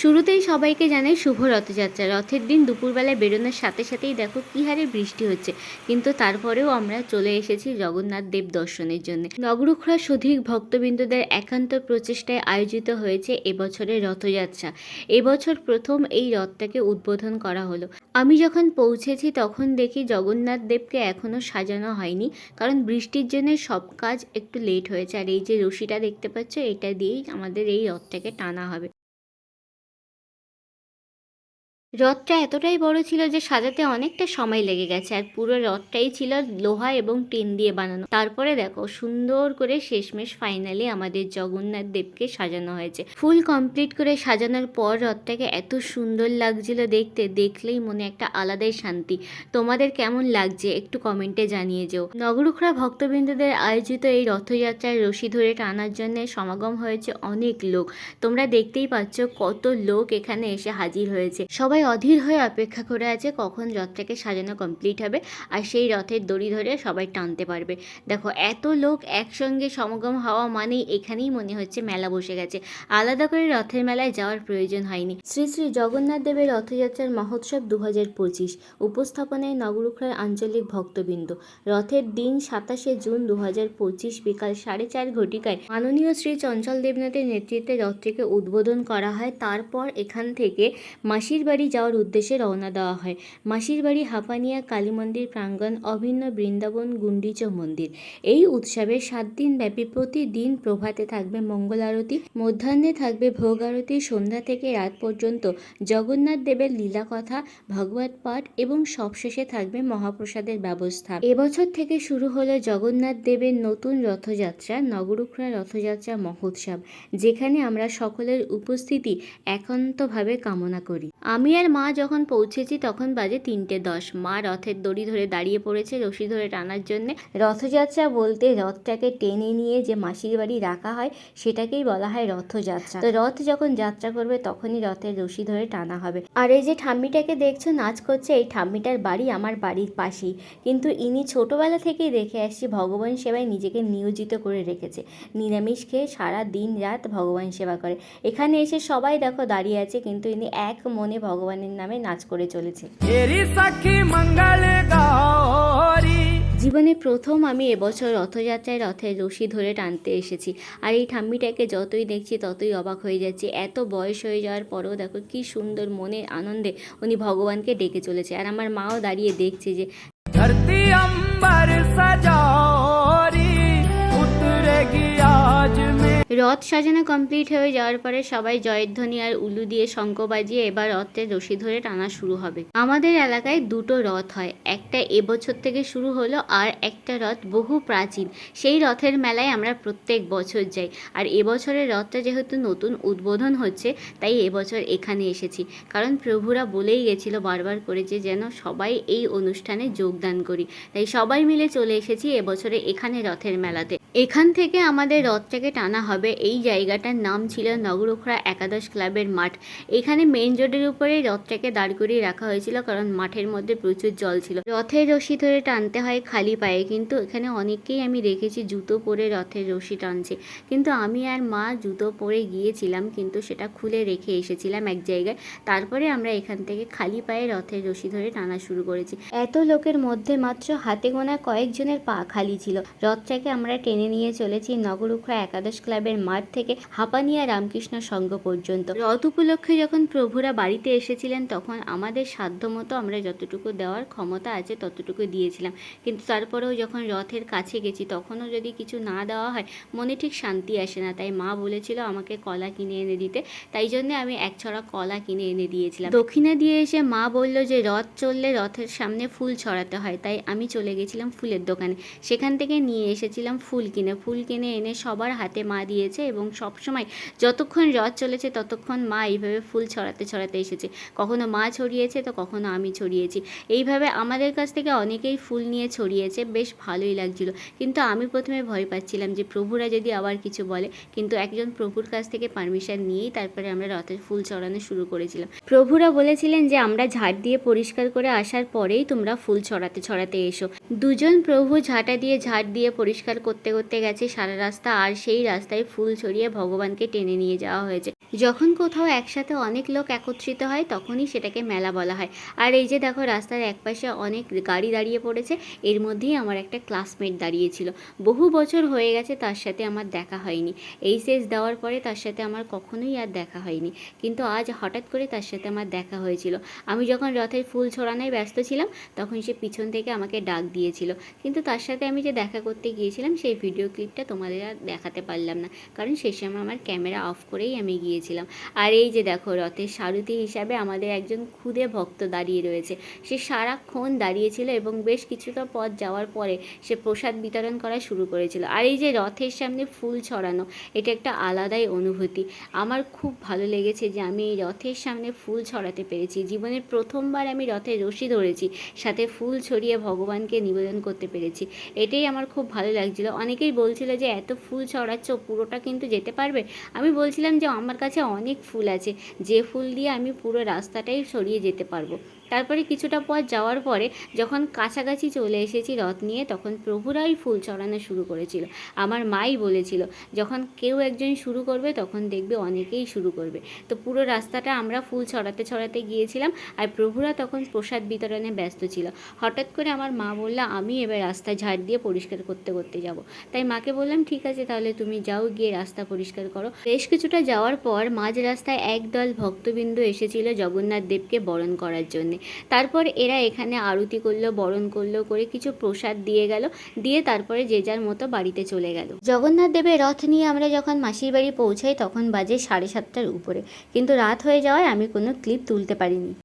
শুরুতেই সবাইকে জানাই শুভ রথযাত্রা। রথের দিন দুপুরবেলায় বেরোনোর সাথে সাথেই দেখো কী হারে বৃষ্টি হচ্ছে। কিন্তু তারপরেও আমরা চলে এসেছি জগন্নাথ দেব দর্শনের জন্য। নগরুখরা সধিক ভক্তবৃন্দদের একান্ত প্রচেষ্টায় আয়োজিত হয়েছে এবছরের রথযাত্রা। এবছর প্রথম এই রথটাকে উদ্বোধন করা হলো। আমি যখন পৌঁছেছি তখন দেখি জগন্নাথ দেবকে এখনও সাজানো হয়নি, কারণ বৃষ্টির জন্য সব কাজ একটু লেট হয়েছে। আর এই যে রশিটা দেখতে পাচ্ছ, এটা দিয়েই আমাদের এই রথটাকে টানা হবে। রথটা এতটাই বড় ছিল যে সাজাতে অনেকটা সময় লেগে গেছে, আর পুরো রথটাই ছিল লোহা এবং টিন দিয়ে বানানো। তারপরে দেখো, সুন্দর করে শেষমেশ ফাইনালি আমাদের জগন্নাথ দেবকে সাজানো হয়েছে। ফুল কমপ্লিট করে সাজানোর পর রথটাকে এত সুন্দর লাগছিল দেখতে, দেখলেই মনে একটা আলাদাই শান্তি। তোমাদের কেমন লাগছে একটু কমেন্টে জানিয়ে যেও। নগরুখরা ভক্তবৃন্দদের আয়োজিত এই রথযাত্রার রশি ধরে টানার জন্য সমাগম হয়েছে অনেক লোক। তোমরা দেখতেই পাচ্ছ কত লোক এখানে এসে হাজির হয়েছে। সবাই অধীর হয়ে অপেক্ষা করে আছে কখন রথটাকে সাজানো কমপ্লিট হবে আর সেই রথের দড়ি ধরে সবাই টানতে পারবে। দেখো, এত লোক একসঙ্গে সমাগম হওয়া মানেই এখানেই মনে হচ্ছে মেলা বসে গেছে। আলাদা করে রথের মেলায় যাওয়ার প্রয়োজন হয়নি। শ্রী শ্রী জগন্নাথ দেবের রথযাত্রার মহোৎসব দু হাজার পঁচিশ। উপস্থাপনায় নগরুখরার আঞ্চলিক ভক্তবৃন্দ। রথের দিন সাতাশে জুন দু হাজার পঁচিশ বিকাল সাড়ে চার ঘটিকায় মাননীয় শ্রী চঞ্চল দেবনাথের নেতৃত্বে রথটিকে উদ্বোধন করা হয়। তারপর এখান থেকে মাসির বাড়ি যাওয়ার উদ্দেশ্যে রওনা দেওয়া হয়। মাসির বাড়ি হাপানিয়া কালী মন্দির প্রাঙ্গণ অভিন্ন বৃন্দাবন গুন্ডিচ মন্দির। এই উৎসবে সাত দিন ব্যাপী প্রতিদিন প্রভাতে থাকবে মঙ্গল আরতি, মধ্যাহ্নে থাকবে ভোগ আরতি, সন্ধ্যা থেকে রাত পর্যন্ত জগন্নাথ দেবের লীলা কথা, ভগবত পাঠ এবং সবশেষে থাকবে মহাপ্রসাদের ব্যবস্থা। এবছর থেকে শুরু হলো জগন্নাথ দেবের নতুন রথযাত্রা, নগরুখরা রথযাত্রা মহোৎসব, যেখানে আমরা সকলের উপস্থিতি একান্তভাবে কামনা করি। আমি আর মা যখন পৌঁছেছি তখন বাজে তিনটে দশ। মা রথের দড়ি ধরে দাঁড়িয়ে পড়েছে, রশি ধরে টানার জন্যে। রথযাত্রা বলতে রথটাকে টেনে নিয়ে যে মাসির বাড়ি রাখা হয়, সেটাকেই বলা হয় রথযাত্রা। তো রথ যখন যাত্রা করবে তখনই রথের রশি ধরে টানা হবে। আর এই যে ঠাম্মিটাকে দেখছ, নাচ করছে, এই ঠাম্মিটার বাড়ি আমার বাড়ির পাশেই। কিন্তু ইনি ছোটবেলা থেকেই দেখে আসছি, ভগবান সেবায় নিজেকে নিয়োজিত করে রেখেছে। নিরামিষ খেয়ে সারা দিন রাত ভগবান সেবা করে। এখানে এসে সবাই দেখো দাঁড়িয়ে আছে, কিন্তু ইনি এক মনে ভগবানের নামে নাচ করে চলেছে। জীবনে প্রথম আমি এবছর রথযাত্রায় রথে রশি ধরে টানতে এসেছি। আর এই ঠাম্মিটাকে যতই দেখছি ততই অবাক হয়ে যাচ্ছি। এত বয়স হয়ে যাওয়ার পরেও দেখো কি সুন্দর মনে আনন্দে উনি ভগবানকে ডেকে চলেছে। আর আমার মাও দাঁড়িয়ে দেখছে যে ধরতি অম্বর সাজা রথ সাজানো কমপ্লিট হয়ে যাওয়ার পরে সবাই জয়ধ্বনি আর উলু দিয়ে শঙ্খ বাজিয়ে এবার রথের রশি ধরে টানা শুরু হবে। আমাদের এলাকায় দুটো রথ হয়। একটা এবছর থেকে শুরু হলো আর একটা রথ বহু প্রাচীন। সেই রথের মেলায় আমরা প্রত্যেক বছর যাই। আর এবছরের রথটা যেহেতু নতুন উদ্বোধন হচ্ছে, তাই এবছর এখানে এসেছি। কারণ প্রভুরা বলেই গেছিল বারবার করে যে যেন সবাই এই অনুষ্ঠানে যোগদান করি। তাই সবাই মিলে চলে এসেছি এবছরে এখানে রথের মেলাতে। এখান থেকে আমাদের রথটাকে টানা হবে। এই জায়গাটার নাম ছিল নগরুখরা একাদশ ক্লাবের মাঠ। এখানে মেন রোডের উপরে রথটাকে দাঁড় করিয়ে রাখা হয়েছিল কারণ মাঠের মধ্যে প্রচুর জল ছিল। রথের রশি ধরে টানতে হয় খালি পায়ে, কিন্তু এখানে অনেককেই আমি দেখেছি জুতো পরে রথের রশি টানছে। কিন্তু আমি আর মা জুতো পরে গিয়েছিলাম, কিন্তু সেটা খুলে রেখে এসেছিলাম এক জায়গায়। তারপরে আমরা এখান থেকে খালি পায়ে রথের রশি ধরে টানা শুরু করেছি। এত লোকের মধ্যে মাত্র হাতে গোনা কয়েকজনের পা খালি ছিল। রথটাকে আমরা টেনে নিয়ে চলেছি নগরুখরা একাদশ ক্লাবের মাঠ থেকে হাপানিয়া রামকৃষ্ণ সংঘ পর্যন্ত। রথ উপলক্ষে যখন প্রভুরা বাড়িতে এসেছিলেন, তখন আমাদের সাধ্যমতো আমরা যতটুকু দেওয়ার ক্ষমতা আছে ততটুকু দিয়েছিলাম। কিন্তু তারপরেও যখন রথের কাছে গেছি, তখনও যদি কিছু না দেওয়া হয়, মনে ঠিক শান্তি আসে না। তাই মা বলেছিল আমাকে কলা কিনে এনে দিতে। তাই জন্য আমি এক ছড়া কলা কিনে এনে দিয়েছিলাম। দক্ষিণা দিয়ে এসে মা বলল যে, রথ চললে রথের সামনে ফুল ছড়াতে হয়। তাই আমি চলে গেছিলাম ফুলের দোকানে। সেখান থেকে নিয়ে এসেছিলাম ফুল কিনে, ফুল কিনে এনে সবার হাতে মা দিয়েছে এবং সবসময় যতক্ষণ রথ চলেছে ততক্ষণ মা এইভাবে ফুল ছড়াতে ছড়াতে এসেছে। কখনো মা ছড়িয়েছে তো কখনো আমি ছড়িয়েছি। এইভাবে আমাদের কাছ থেকে অনেকেই ফুল নিয়ে ছড়িয়েছে, বেশ ভালোই লাগছিল। কিন্তু আমি প্রথমে ভয় পাচ্ছিলাম যে প্রভুরা যদি আবার কিছু বলে, কিন্তু একজন প্রভুর কাছ থেকে পারমিশন নিয়েই তারপরে আমরা রথের ফুল ছড়ানো শুরু করেছিলাম। প্রভুরা বলেছিলেন যে, আমরা ঝাড় দিয়ে পরিষ্কার করে আসার পরেই তোমরা ফুল ছড়াতে ছড়াতে এসো। দুজন প্রভু ঝাঁটা দিয়ে ঝাড় দিয়ে পরিষ্কার করতে করতে করতে গেছে সারা রাস্তা, আর সেই রাস্তায় ফুল ছড়িয়ে ভগবানকে টেনে নিয়ে যাওয়া হয়েছে। যখন কোথাও একসাথে অনেক লোক একত্রিত হয়, তখনই সেটাকে মেলা বলা হয়। আর এই যে দেখো, রাস্তার একপাশে অনেক গাড়ি দাঁড়িয়ে পড়েছে। এর মধ্যেই আমার একটা ক্লাসমেট দাঁড়িয়েছিল। বহু বছর হয়ে গেছে তার সাথে আমার দেখা হয়নি। এইচএস দেওয়ার পরে তার সাথে আমার কখনোই আর দেখা হয়নি। কিন্তু আজ হঠাৎ করে তার সাথে আমার দেখা হয়েছিল। আমি যখন রথের ফুল ছড়ানোয় ব্যস্ত ছিলাম, তখন সে পিছন থেকে আমাকে ডাক দিয়েছিল। কিন্তু তার সাথে আমি যে দেখা করতে গিয়েছিলাম, সেই ভিডিও ক্লিপটা তোমাদের আর দেখাতে পারলাম না। কারণ সেই সময় আমার ক্যামেরা অফ করেই আমি গিয়েছিলাম। আর এই যে দেখো, রথের সারথি হিসাবে আমাদের একজন খুদে ভক্ত দাঁড়িয়ে রয়েছে। সে সারাক্ষণ দাঁড়িয়েছিল এবং বেশ কিছুটা পথ যাওয়ার পরে সে প্রসাদ বিতরণ করা শুরু করেছিল। আর এই যে রথের সামনে ফুল ছড়ানো, এটা একটা আলাদাই অনুভূতি। আমার খুব ভালো লেগেছে যে আমি এই রথের সামনে ফুল ছড়াতে পেরেছি। জীবনের প্রথমবার আমি রথে রশি ধরেছি, সাথে ফুল ছড়িয়ে ভগবানকে নিবেদন করতে পেরেছি। এটাই আমার খুব ভালো লাগছিল। অনেকেই বলছিল যে এত ফুল ছড়াচ্ছ, পুরোটা কিন্তু যেতে পারবে? আমি বলছিলাম যে আমার কাছে অনেক ফুল আছে, যে ফুল দিয়ে আমি পুরো রাস্তাটাই সরিয়ে যেতে পারব। তারপরে কিছুটা পথ যাওয়ার পরে যখন কাছাকাছি চলে এসেছি রথ নিয়ে, তখন প্রভুরাই ফুল চড়ানো শুরু করেছিল। আমার মাই বলেছিল, যখন কেউ একজন শুরু করবে, তখন দেখবে অনেকেই শুরু করবে। তো পুরো রাস্তাটা আমরা ফুল ছড়াতে ছড়াতে গিয়েছিলাম আর প্রভুরা তখন প্রসাদ বিতরণে ব্যস্ত ছিল। হঠাৎ করে আমার মা বলল, আমি এবার রাস্তা ঝাড় দিয়ে পরিষ্কার করতে করতে যাব। তাই মাকে বললাম, ঠিক আছে, তাহলে তুমি যাও, গিয়ে রাস্তা পরিষ্কার করো। বেশ কিছুটা যাওয়ার পর মাঝ রাস্তায় একদল ভক্তবিন্দু এসেছিল জগন্নাথ দেবকে বরণ করার জন্যে। তারপর এরা এখানে আরতি করল, বরণ করল, করে কিছু প্রসাদ দিয়ে গেল, দিয়ে তারপরে যে যার মতো বাড়িতে চলে গেল। জগন্নাথ দেবের রথ নিয়ে আমরা যখন মাসির বাড়ি পৌঁছাই, তখন বাজে সাড়ে সাতটার উপরে। কিন্তু রাত হয়ে যাওয়ায় আমি কোনো ক্লিপ তুলতে পারিনি।